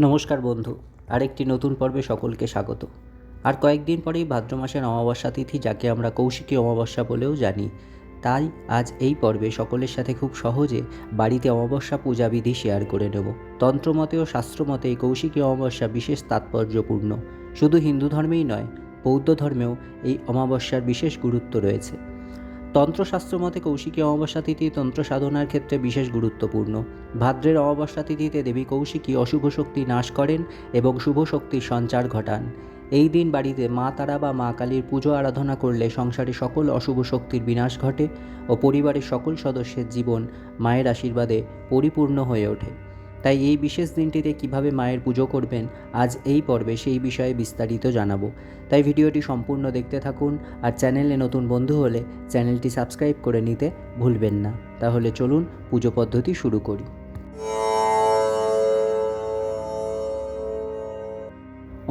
নমস্কার বন্ধু, আরেকটি নতুন পর্বে সকলকে স্বাগত। আর কয়েকদিন পরেই ভাদ্র মাসের অমাবস্যা তিথি, যাকে আমরা কৌশিকী অমাবস্যা বলেও জানি। তাই আজ এই পর্বে সকলের সাথে খুব সহজে বাড়িতে অমাবস্যা পূজাবিধি শেয়ার করে নেব। তন্ত্রমতে ও শাস্ত্রমতে এই কৌশিকী অমাবস্যা বিশেষ তাৎপর্যপূর্ণ। শুধু হিন্দু ধর্মেই নয়, বৌদ্ধ ধর্মেও এই অমাবস্যার বিশেষ গুরুত্ব রয়েছে। তন্ত্রশাস্ত্র মতে কৌশিকী অমাবস্যা তিথি তন্ত্র সাধনার ক্ষেত্রে বিশেষ গুরুত্বপূর্ণ। ভাদ্রের অমাবস্যা তিথিতে দেবী কৌশিকী অশুভ শক্তি নাশ করেন এবং শুভ শক্তির সঞ্চার ঘটান। এই দিন বাড়িতে মা তারা বা মা কালীর পুজো আরাধনা করলে সংসারে সকল অশুভ শক্তির বিনাশ ঘটে ও পরিবারের সকল সদস্যের জীবন মায়ের আশীর্বাদে পরিপূর্ণ হয়ে ওঠে। তাই এই বিশেষ দিনটিতে কীভাবে মায়ের পুজো করবেন, আজ এই পর্বে সেই বিষয়ে বিস্তারিত জানাব। তাই ভিডিওটি সম্পূর্ণ দেখতে থাকুন আর চ্যানেলে নতুন বন্ধু হলে চ্যানেলটি সাবস্ক্রাইব করে নিতে ভুলবেন না। তাহলে চলুন পুজো পদ্ধতি শুরু করি।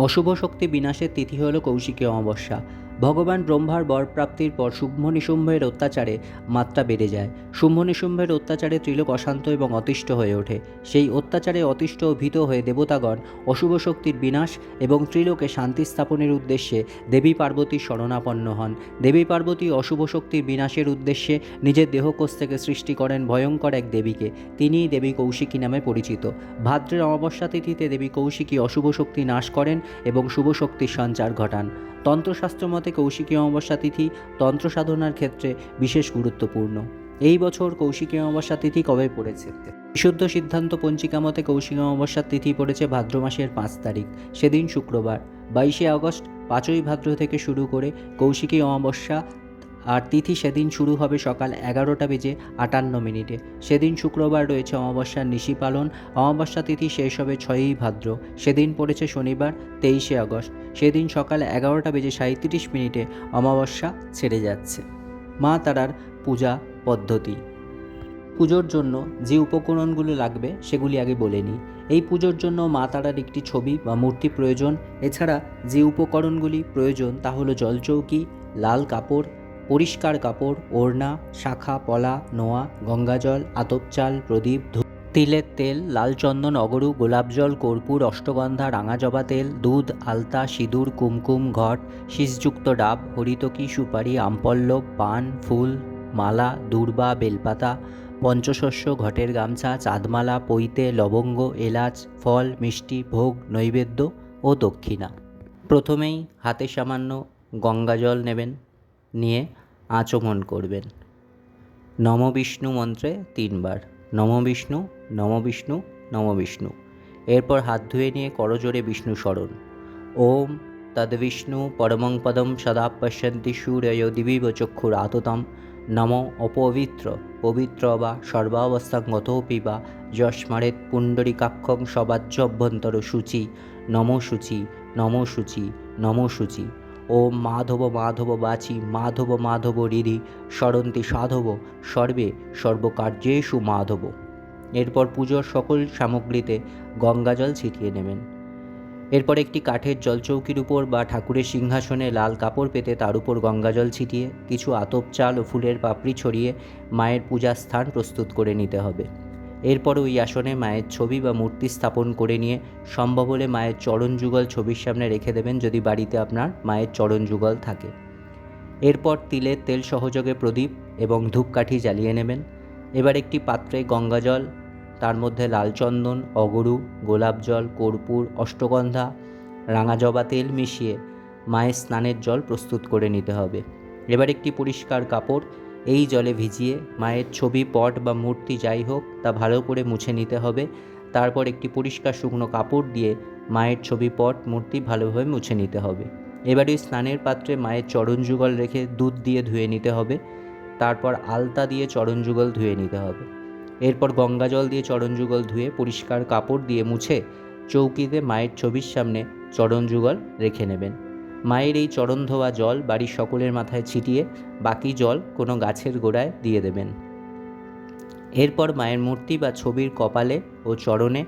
অশুভ শক্তি বিনাশের তিথি হল কৌশিকী অমাবস্যা। ভগবান ব্রহ্মার বরপ্রাপ্তির পর শুম্ভ নিশুম্ভের অত্যাচারে মাত্রা বেড়ে যায়। শুম্ভ নিশুম্ভের অত্যাচারে ত্রিলোক অশান্ত এবং অতিষ্ঠ হয়ে ওঠে। সেই অত্যাচারে অতিষ্ঠ ও ভীত হয়ে দেবতাগণ অশুভ শক্তির বিনাশ এবং ত্রিলোকে শান্তি স্থাপনের উদ্দেশ্যে দেবী পার্বতীর শরণাপন্ন হন। দেবী পার্বতী অশুভ শক্তির বিনাশের উদ্দেশ্যে নিজের দেহকোষ থেকে সৃষ্টি করেন ভয়ঙ্কর এক দেবীকে। তিনিই দেবী কৌশিকী নামে পরিচিত। ভাদ্রের অমাবস্যা তিথিতে দেবী কৌশিকী অশুভ শক্তি নাশ করেন এবং শুভ শক্তির সঞ্চার ঘটান। তন্ত্রশাস্ত্র মতে কৌশিকী অমাবস্যা তিথি তন্ত্র সাধনার ক্ষেত্রে বিশেষ গুরুত্বপূর্ণ। এই বছর কৌশিকী অমাবস্যা তিথি কবে পড়েছে? বিশুদ্ধ সিদ্ধান্ত পঞ্চিকা মতে কৌশিক অমাবস্যার তিথি পড়েছে ভাদ্র মাসের পাঁচ তারিখ, সেদিন শুক্রবার। বাইশে আগস্ট পাঁচই ভাদ্র থেকে শুরু করে কৌশিকী অমাবস্যা আর তিথি সেদিন শুরু হবে সকাল এগারোটা বেজে আটান্ন মিনিটে। সেদিন শুক্রবার রয়েছে অমাবস্যার নিশি পালন। অমাবস্যা তিথি শেষ হবে ছয়ই ভাদ্র। সেদিন পড়েছে শনিবার, তেইশে আগস্ট। সেদিন সকাল এগারোটা বেজে সাঁত্রিশ মিনিটে অমাবস্যা ছেড়ে যাচ্ছে। মা তারার পূজা পদ্ধতি। পুজোর জন্য যে উপকরণগুলো লাগবে সেগুলি আগে বলে নিই। এই পুজোর জন্য মা তারার একটি ছবি বা মূর্তি প্রয়োজন। এছাড়া যে উপকরণগুলি প্রয়োজন তা হলো জলচৌকি, লাল কাপড় পরিষ্কার কাপড়, ওড়না, শাখা, পলা, নোয়া, গঙ্গাজল আতপ চাল প্রদীপ তিলের তেল লাল চন্দন অগরু গোলাপ জল কর্পূর, অষ্টগন্ধা রাঙা জবা তেল, দুধ, আলতা, সিঁদুর, কুমকুম, ঘট, শীষযুক্ত ডাব, হরিতকি, সুপারি, আমপল্লব, পান, ফুল, মালা, দূর্বা, বেলপাতা, পঞ্চশস্য, ঘটের গামছা, চাঁদমালা, পৈতে, লবঙ্গ, এলাচ, ফল, মিষ্টি, ভোগ, নৈবেদ্য ও দক্ষিণা। প্রথমেই হাতে সামান্য গঙ্গাজল নেবেন। নিয়ে আচমন করবেন। নম বিষ্ণু মন্ত্রে তিনবার, নম বিষ্ণু নম বিষ্ণু নম বিষ্ণু। এরপর হাত ধুয়ে নিয়ে করজোরে বিষ্ণু স্মরণ। ওম তদ্বিষ্ণু পরমং পদম সদা পশ্যন্তি সূর্য দিবিব চক্ষুর আততম নম অপবিত্র, পবিত্র বা সর্বাবস্থাঙ্গতোপি বা যস্মারেত পুণ্ডরিকাক্ষং সবাজ্য অভ্যন্তর সূচি নম সূচি নম সূচি নম সূচি। ওম মাধব মাধব বাচি, মাধব মাধব হৃদি স্মরন্তি সাধব, সর্বে সর্বকার্যেষু মাধব। এরপর পুজোর সকল সামগ্রীতে গঙ্গাজল ছিটিয়ে নেবেন। এরপর একটি কাঠের জলচৌকির উপর বা ঠাকুরের সিংহাসনে লাল কাপড় পেতে তার উপর গঙ্গাজল ছিটিয়ে, কিছু আতপ চাল ও ফুলের পাপড়ি ছড়িয়ে মায়ের পূজার স্থান প্রস্তুত করে নিতে হবে। এরপর ওই আসনে মায়ের ছবি বা মূর্তি স্থাপন করে নিয়ে সম্ভব হলে মায়ের চরণ যুগল ছবির সামনে রেখে দেবেন যদি বাড়িতে আপনার মায়ের চরণ যুগল থাকে। এরপর তিলের তেল সহযোগে প্রদীপ এবং ধূপকাঠি জ্বালিয়ে নেবেন। এবার একটি পাত্রে গঙ্গাজল তার মধ্যে লাল চন্দন, অগরু, গোলাপ জল, কর্পূর, অষ্টগন্ধা, রাঙা জবা তেল মিশিয়ে মায়ের স্নানের জল প্রস্তুত করে নিতে হবে। এবার একটি পরিষ্কার কাপড় এই জলে ভিজিয়ে মায়ের ছবি, পট বা মূর্তি যাই হোক, তা ভালো করে মুছে নিতে হবে। তারপর একটি পরিষ্কার শুকনো কাপড় দিয়ে মায়ের ছবি, পট, মূর্তি ভালোভাবে মুছে নিতে হবে। এবারে স্নানের পাত্রে মায়ের চরণ যুগল রেখে দুধ দিয়ে ধুয়ে নিতে হবে। তারপর আলতা দিয়ে চরণ যুগল ধুয়ে নিতে হবে। এরপর গঙ্গা জল দিয়ে চরণ যুগল ধুয়ে পরিষ্কার কাপড় দিয়ে মুছে চৌকিতে মায়ের ছবির সামনে চরণ যুগল রেখে নেবেন। মায়ের এই চরণ ধোয়া জল বাড়ির সকলের মাথায় ছিটিয়ে বাকি জল কোনো গাছের গোড়ায় দিয়ে দেবেন। এরপর মায়ের মূর্তি বা ছবির কপালে ও চরণে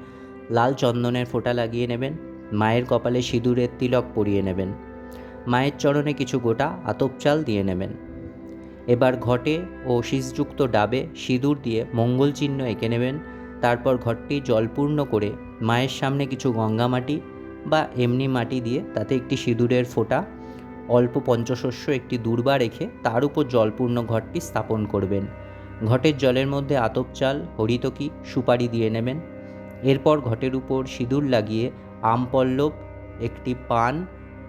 লাল চন্দনের ফোঁটা লাগিয়ে নেবেন, মায়ের কপালে সিঁদুরের তিলক পরিয়ে নেবেন, মায়ের চরণে কিছু গোটা আতপ চাল দিয়ে নেবেন। এবার ঘটে ও শীষযুক্ত ডাবে সিঁদুর দিয়ে মঙ্গল চিহ্ন এঁকে নেবেন, তারপর ঘরটি জলপূর্ণ করে মায়ের সামনে কিছু গঙ্গা মাটি বা এমনি মাটি দিয়ে তাতে একটি সিঁদুরের ফোঁটা, অল্প পঞ্চশস্য একটি দূর্বা রেখে তার উপর জলপূর্ণ ঘরটি স্থাপন করবেন। ঘটের জলের মধ্যে আতপ চাল, হরিতকি, সুপারি দিয়ে নেবেন। এরপর ঘটের উপর সিঁদুর লাগিয়ে আম পল্লব, একটি পান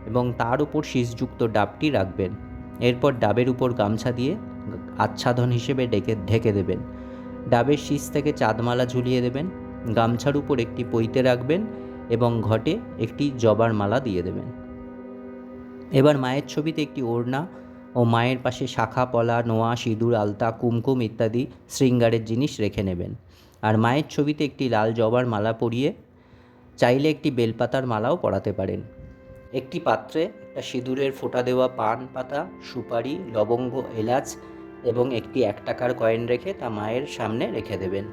এবং তার উপর শীষযুক্ত ডাবটি রাখবেন। এরপর ডাবের উপর গামছা দিয়ে আচ্ছাদন হিসেবে ডেকে, ঢেকে দেবেন। ডাবের শীষ থেকে চাঁদমালা ঝুলিয়ে দেবেন। গামছার উপর একটি পইতে রাখবেন এবং ঘটে একটি জবার মালা দিয়ে দেবেন। এবার মায়ের ছবিতে একটি ওড়না ও মায়ের পাশে শাখা, পলা, নোয়া, সিঁদুর, আলতা, কুমকুম ইত্যাদি শৃঙ্গারের জিনিস রেখে নেবেন। আর মায়ের ছবিতে একটি লাল জবার মালা পরিয়ে চাইলে একটি বেলপাতার মালাও পরাতে পারেন। একটি পাত্রে একটা সিঁদুরের ফোঁটা দেওয়া পান পাতা, সুপারি, লবঙ্গ, এলাচ এবং একটি এক টাকার কয়েন রেখে তা মায়ের সামনে রেখে দেবেন।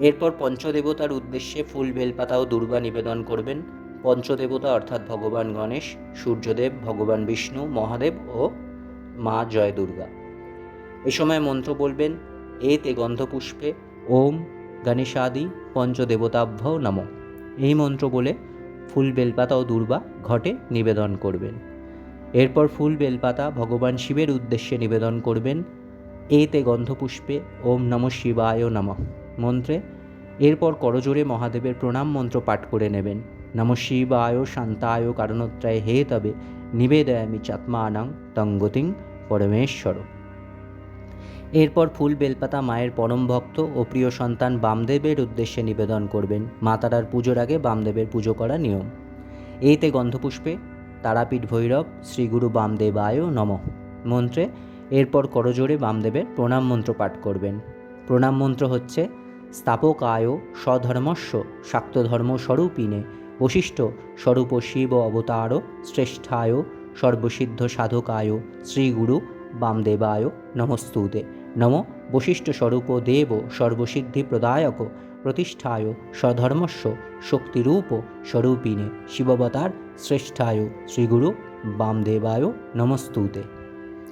এরপর পঞ্চদেবতার উদ্দেশ্যে ফুল বেলপাতা ও দুর্বা নিবেদন করবেন। পঞ্চদেবতা অর্থাৎ ভগবান গণেশ, সূর্যদেব, ভগবান বিষ্ণু, মহাদেব ও মা জয় দুর্গা এ সময় মন্ত্র বলবেন, এতে গন্ধপুষ্পে ওম গণেশাদি পঞ্চদেবতাভ্য নম। এই মন্ত্র বলে ফুল বেলপাতা ও দুর্বা ঘটে নিবেদন করবেন। এরপর ফুল বেলপাতা ভগবান শিবের উদ্দেশ্যে নিবেদন করবেন, এতে গন্ধপুষ্পে ওম নম শিবায় নম। মন্ত্রে। এরপর করজোরে মহাদেবের প্রণাম মন্ত্র পাঠ করে নেবেন। নম শিবায় শান্তায় কারণোত্রায় হে তবে, নিবেদয়ামি চাত্মানাং তঙ্গতিং পরমেশ্বর। এরপর ফুল বেলপাতা মায়ের পরম ভক্ত ও প্রিয় সন্তান বামদেবের উদ্দেশ্যে নিবেদন করবেন। মা তারার পুজোর আগে বামদেবের পুজো করা নিয়ম। এইতে গন্ধপুষ্পে, তারাপীঠ ভৈরব শ্রীগুরু বামদেব বামদেবায় নম। মন্ত্রে, এরপর করজোরে বামদেবের প্রণাম মন্ত্র পাঠ করবেন। প্রণাম মন্ত্র হচ্ছে স্থাপকায় স্বধর্মস্ব শাক্তধর্ম স্বরূপিনে বশিষ্ঠ স্বরূপ শিব অবতার শ্রেষ্ঠায় সর্বসিদ্ধ সাধকায় শ্রীগুরু বামদেবায় নমস্তুতে। নম বশিষ্ঠ স্বরূপ দেব সর্বসিদ্ধি প্রদায়ক প্রতিষ্ঠায় স্বধর্মস্ব শক্তিরূপ স্বরূপিণে শিববতার শ্রেষ্ঠায় শ্রীগুরু বামদেবায় নমস্তুতে।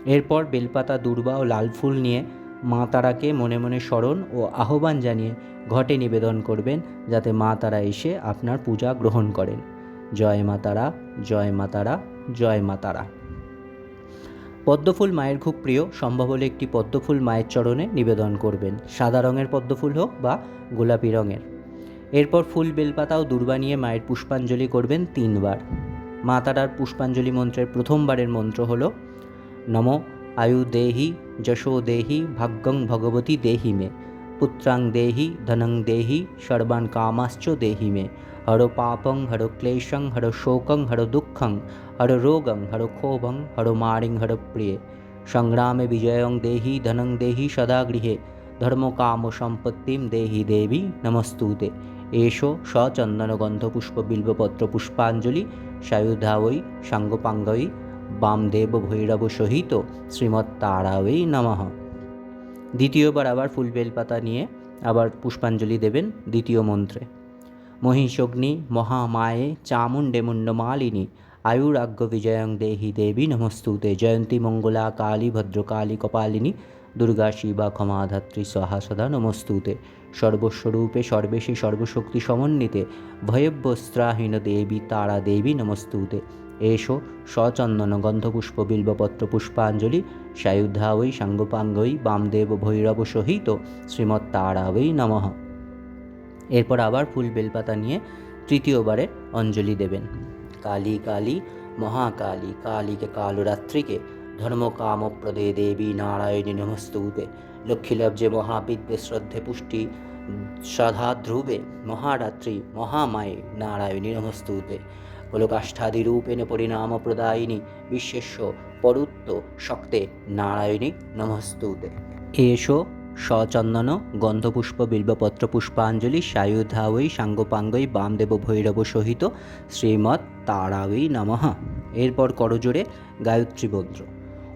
এরপর বেলপাতা, দুর্বা ও লাল ফুল নিয়ে মা তারাকে মনে মনে স্মরণ ও আহ্বান জানিয়ে ঘটে নিবেদন করবেন, যাতে মা তারা এসে আপনার পূজা গ্রহণ করেন। জয় মা তারা, জয় মা তারা, জয় মা তারা। পদ্মফুল মায়ের খুব প্রিয়, সম্ভব হলে একটি পদ্মফুল মায়ের চরণে নিবেদন করবেন। সাদা রঙের পদ্মফুল হোক বা গোলাপি রঙের। এরপর ফুল বেলপাতা ও দুর্বা নিয়ে মায়ের পুষ্পাঞ্জলি করবেন তিনবার। মা তারার পুষ্পাঞ্জলি মন্ত্রের প্রথমবারের মন্ত্র হল, নম আয়ু দেহি যশো দেহি ভাগ্যং ভগবতী দেহি মে পুত্রাং দেহি ধনং দেহি সর্বান কামাশ্চ দেহি মে হর পাপং হর ক্লেশং হর শোকং হর দুঃখং হর রোগং হর ক্ষোভং হর মারিং হর প্রিয়ে সংগ্রামে বিজয়ং দেহি ধনং দেহি সদা গৃহে ধর্ম কাম সম্পত্তিম দেহি দেবী নমস্তুতে এষো সচন্দন গন্ধপুষ্প বিল্বপত্র পুষ্পাঞ্জলি সায়ুধাবৈ সাঙ্গপাঙ্গৈ বামদেব ভৈরব সহিত শ্রীমৎতারাওই নমঃ। দ্বিতীয়বার আবার ফুল বেলপাতা নিয়ে আবার পুষ্পাঞ্জলি দেবেন দ্বিতীয় মন্ত্রে। মহিষগ্নি, মহামায়ে, চামুণ্ডে মুণ্ডমালিনী, আয়ুরাগ্য বিজয়ং দেহি দেবী নমস্তুতে, জয়ন্তী মঙ্গলা কালী ভদ্রকালী কপালিনী, দুর্গা শিবা ক্ষমাধাত্রী সহা সদা নমস্তুতে। সর্বস্বরূপে সর্বেশী সর্বশক্তি সমন্বিতে, ভয়ব্যস্ত্রাহীন দেবী তারা দেবী নমস্তুতে। এষো সচন্দন গন্ধপুষ্প, বিল্বপত্র, পুষ্পাঞ্জলি সায়ুধা ওই সাঙ্গপাঙ্গই বামদেব ভৈরব সহিত শ্রীমৎতারা ওই নমঃ। এরপর আবার ফুল বেলপাতা নিয়ে তৃতীয়বারে অঞ্জলি দেবেন। কালী কালী, মহাকালী কালীকে কালরাত্রিকে, ধর্মকামপ্রদে দেবী নারায়ণী নমস্তুতে, লক্ষ্মীলব্জে মহাবিদ্যে শ্রদ্ধে পুষ্টি, সধা ধ্রুবে, মহারাত্রি, মহামায়ে নারায়ণী নমস্তুতে। গোলকাষ্ঠাদিরূপেণ পরিণাম প্রদায়িনী বিশ্বেশ্ব পরুত্ত শক্তে নারায়ণী নমস্তুতে। এষো সচন্দন গন্ধপুষ্প বিল্বপত্র পুষ্পাঞ্জলি সায়ুধাবৈ সাঙ্গপাঙ্গৈ বামদেব ভৈরব সহিত শ্রীমৎ তারাবৈ নমঃ। এরপর করজোরে গায়ত্রী মন্ত্র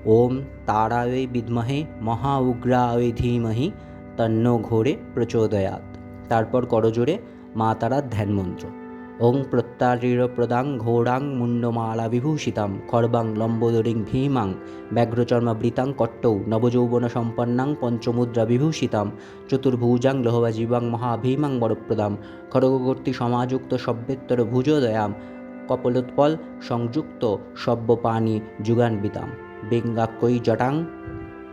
ওম তারায় বিদ্মহে মহা উগ্রায় ধীমহি তন্ন ঘোরে প্রচোদয়াত তারপর করজোরে মা তারার ধ্যান মন্ত্র ওং প্রত্যারীরপ্রদাং ঘোড়াং মুন্ডমালা বিভূষিতাম খর্বাং লম্বোদরিং ভীমাং ব্যাঘ্রচর্মাবৃতাং কট্টৌ নবযৌবন সম্পন্নাং পঞ্চমুদ্রা বিভূষিতাম চতুর্ভুজাং লোহবাজীবাং মহাভীমাং বরপ্রদাম খড়গকর্তী সমাযুক্ত সভ্যেত্তর ভুজোদয়াম কপলোৎপল সংযুক্ত সব্যপাণি যুগান্বিতাম বেঙ্গাক্কৈ জটাং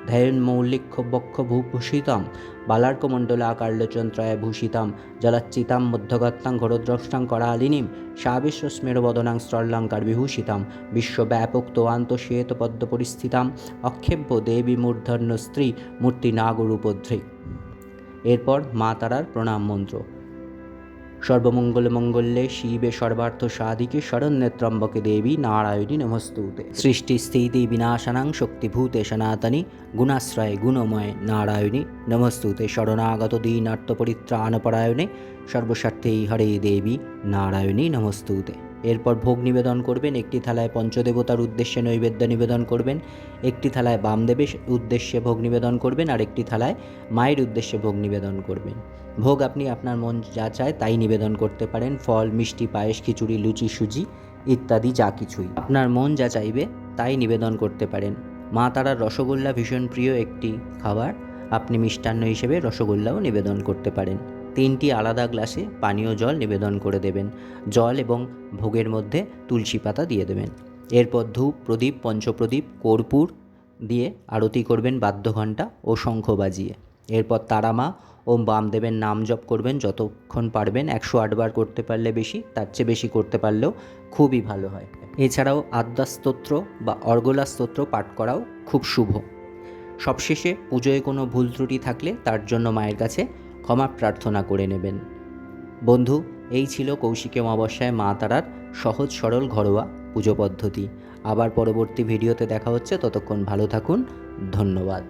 ধ্যায়ন্মৌলিক্ষ বক্ষ ভূভূষিতাম বালার্কমণ্ডলাকার্লচন্ত্রায় ভূষিতাম। জলাচ্চিতাম মধ্যগত্তাং ঘোরদ্রষ্টাং করালিনীম। সাবিশ্ব স্মেরবদনাং স্ত্রল্লাঙ্কার বিভূষিতাম। বিশ্বব্যাপক তোয়ান্ত শ্বেত পদ্ম পরিস্থিতাম অক্ষেব্য দেবী মূর্ধন্য স্ত্রী মূর্তি নাগরূপধ্রী এরপর মা তারার প্রণাম মন্ত্র। সর্বমঙ্গল মঙ্গলে শিবে সর্বার্থ সাধিকে শরণ্যত্রম্বকে দেবী নারায়ণী নমস্তুতে। সৃষ্টি স্থিতি বিনাশনাং শক্তিভূতে সনাতনী, গুণাশ্রয় গুণময় নারায়ণী নমস্তুতে। শরণাগত দীনার্থ পরিত্রাণপরায়ণে সর্বস্বার্থেই হরে দেবী নারায়ণী নমস্তুতে। এরপর ভোগ নিবেদন করবেন, একটি থালায় পঞ্চদেবতার উদ্দেশ্যে নৈবেদ্য নিবেদন করবেন, একটি থালায় বামদেবের উদ্দেশ্যে ভোগ নিবেদন করবেন, আর একটি থালায় মায়ের উদ্দেশ্যে ভোগ নিবেদন করবেন। ভোগ আপনি আপনার মন যা চায় তাই নিবেদন করতে পারেন, ফল, মিষ্টি, পায়েস, খিচুড়ি, লুচি, সুজি ইত্যাদি যা কিছুই। আপনার মন যা চাইবে তাই নিবেদন করতে পারেন। মা তারার রসগোল্লা ভীষণ প্রিয় একটি খাবার, আপনি মিষ্টান্ন হিসেবে রসগোল্লাও নিবেদন করতে পারেন। তিনটি আলাদা গ্লাসে পানীয় জল নিবেদন করে দেবেন। জল এবং ভোগের মধ্যে তুলসী পাতা দিয়ে দেবেন। এরপর ধূপ, প্রদীপ, পঞ্চপ্রদীপ, কর্পূর দিয়ে আরতি করবেন বাদ্যঘণ্টা ও শঙ্খ বাজিয়ে। এরপর তারামা ও বামদেবের নাম জপ করবেন যতক্ষণ পারবেন। একশো আটবার করতে পারলে বেশি, তার চেয়ে বেশি করতে পারলেও খুবই ভালো হয়। এছাড়াও আদ্যা স্তোত্র বা অর্গলা স্তোত্র পাঠ করাও খুব শুভ। সবশেষে পুজোয় কোনো ভুল ত্রুটি থাকলে তার জন্য মায়ের কাছে ক্ষমা প্রার্থনা করে নেবেন। বন্ধু, এই ছিল কৌশিকী অমাবস্যায় মা তারার সহজ সরল ঘরোয়া পুজো পদ্ধতি। আবার পরবর্তী ভিডিওতে দেখা হচ্ছে, ততক্ষণ ভালো থাকুন, ধন্যবাদ।